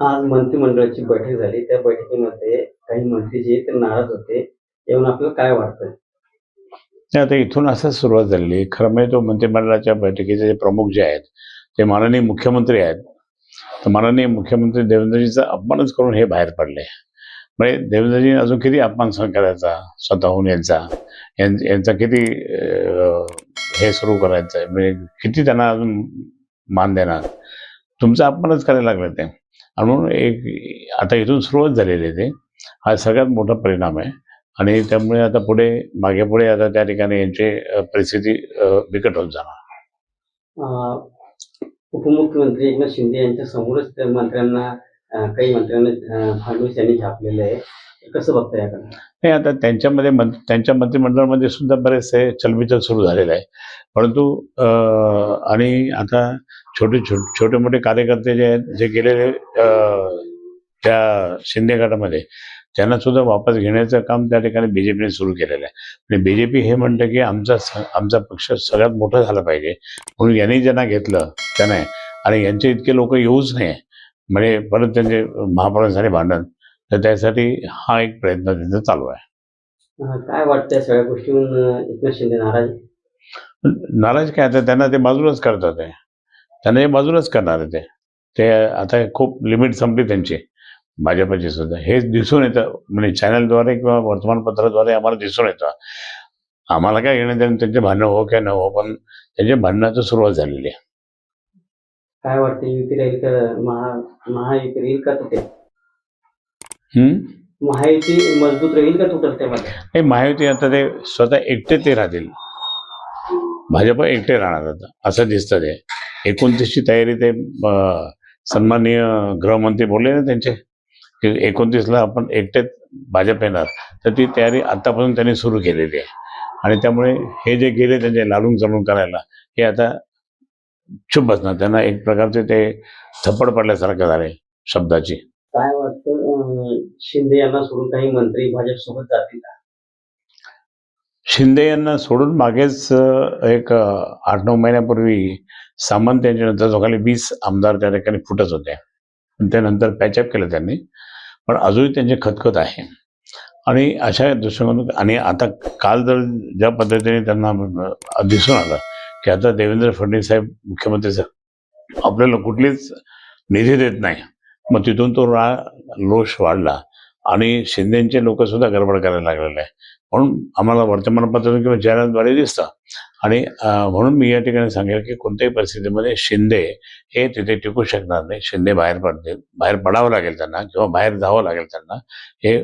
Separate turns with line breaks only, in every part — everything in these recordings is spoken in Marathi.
आज मंत्रिमंडळाची बैठक झाली. त्या बैठकीमध्ये काही मंत्री जे ते नाराज होते. येऊन आपल्याला काय वाटतं
नाही आता इथून असं सुरुवात झालेली. खरं म्हणजे तो मंत्रिमंडळाच्या बैठकीचे जे प्रमुख जे आहेत ते माननीय मुख्यमंत्री आहेत. तर माननीय मुख्यमंत्री देवेंद्रजीचा अपमानच करून हे बाहेर पडले. म्हणजे देवेंद्रजी अजून किती अपमान सहन करायचा? स्वतःहून यांचा. यांचा किती हे सुरू करायचं म्हणजे किती त्यांना अजून मान देणार? तुमचा अपमानच करायला लागला ते. आणि म्हणून एक आता इथून सुरुवात झालेली आहे ते. हा सगळ्यात मोठा परिणाम आहे. आणि त्यामुळे आता पुढे मागे पुढे आता त्या ठिकाणी यांची परिस्थिती बिकट होत जाणार.
उपमुख्यमंत्री एकनाथ शिंदे यांच्या समोरच त्या मंत्र्यांना काही मंत्र्यांना अं, यांनी झापलेलं आहे. कसं बघता
नाही आता त्यांच्यामध्ये त्यांच्या मंत्रिमंडळामध्ये सुद्धा बरेचसे चलबिचल सुरू झालेलं आहे. परंतु आणि आता छोटे छोटे छोटे मोठे कार्यकर्ते जे आहेत जे गेलेले त्या शिंदे गटामध्ये त्यांना सुद्धा वापस घेण्याचं काम त्या ठिकाणी बीजेपीने सुरू केलेलं आहे. आणि बीजेपी हे म्हणतं की आमचा आमचा पक्ष सगळ्यात मोठा झाला पाहिजे. म्हणून यांनी ज्यांना घेतलं त्याने आणि यांचे इतके लोक येऊच नाही. म्हणजे परत त्यांचे महापौरांसाठी भांडण. तर त्यासाठी हा एक प्रयत्न त्यांचा चालू आहे.
काय वाटतं या सगळ्या गोष्टीहून एकनाथ शिंदे नाराज? आहे?
नाराज काय? आता त्यांना ते बाजूलाच करतात ते. त्यांना हे बाजूलाच करणार आहे ते. ते आता खूप लिमिट संपली त्यांची. भाजपची सुद्धा. हे दिसून येतं. म्हणजे चॅनलद्वारे किंवा वर्तमानपत्राद्वारे आम्हाला दिसून येतं. आम्हाला काय घेणं देणं त्यांचे भांडणं हो काय न हो पण त्यांच्या भांडणाची सुरुवात झालेली आहे.
काय वाटतं युती राहील का? महा महायुती राहील का
हम्म?
महायुती मजबूत राहील का तुटेल त्यामध्ये
हे महायुती आता ते स्वतः एकटे ते राहतील. भाजप एकटे राहणार आता असं दिसतं ते. एकोणतीसची तयारी ते सन्माननीय गृहमंत्री बोलले ना त्यांचे की एकोणतीसला आपण एकटेच भाजप येणार. तर ती तयारी आतापासून त्यांनी सुरू केलेली आहे. आणि त्यामुळे हे जे गेले त्यांचे लालून चढून करायला हे आता चुप बसणार. त्यांना एक प्रकारचे ते थप्पड पडल्यासारखं झाले शब्दाची.
काय वाटतं शिंदे यांना सोडून काही मंत्री भाजप सोबत जातील का?
शिंदे यांना सोडून मागेच एक आठ नऊ महिन्यापूर्वी सामंत यांच्यानंतर नंतर खाली वीस आमदार त्या ठिकाणी फुटत होते. पण त्यानंतर पॅचअप केलं त्यांनी. पण अजूनही त्यांचे खतखत आहे. आणि अशा दृष्टिकोन आणि आता काल जर ज्या पद्धतीने त्यांना दिसून आलं की आता देवेंद्र फडणवीस साहेब मुख्यमंत्री साहेब आपल्याला कुठलीच निधी देत नाही. मग तिथून तो रा रोष वाढला. आणि शिंदेचे लोक सुद्धा गडबड करायला लागलेले. आहे म्हणून आम्हाला वर्तमानपत्रातून किंवा जाहिरातद्वारे दिसतं. आणि म्हणून मी या ठिकाणी सांगेल की कोणत्याही परिस्थितीमध्ये शिंदे हे तिथे टिकू शकणार नाही. शिंदे बाहेर पडतील बाहेर पडावं लागेल त्यांना किंवा बाहेर जावं लागेल त्यांना हे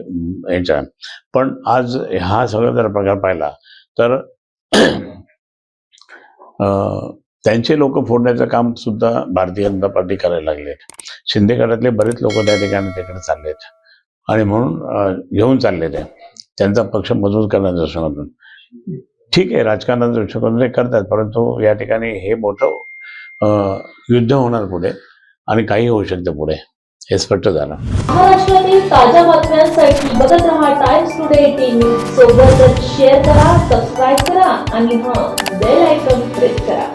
यांच्या. पण आज हा सगळा जर प्रकार पाहिला तर अं, त्यांचे लोक फोडण्याचं काम सुद्धा भारतीय जनता पार्टी करायला लागले शिंदे गटातले बरेच लोक त्या ठिकाणी तिकडे चाललेत आणि म्हणून घेऊन चाललेले ते. त्यांचा पक्ष मजबूत करण्याच्या दृष्टिकोनातून ठीक आहे राजकारणाच्या दृष्टिकोनातून ते करतात परंतु या ठिकाणी हे मोठं युद्ध होणार पुढे आणि काही होऊ शकतं पुढे. हे स्पष्ट झालं.
महाराष्ट्रातील ताज्या बातम्यांसाठी बघत राहा टाइम्स टुडे टीव्ही सोबतच शेअर करा सबस्क्राईब करा आणि हा बेल आयकॉन प्रेस करा.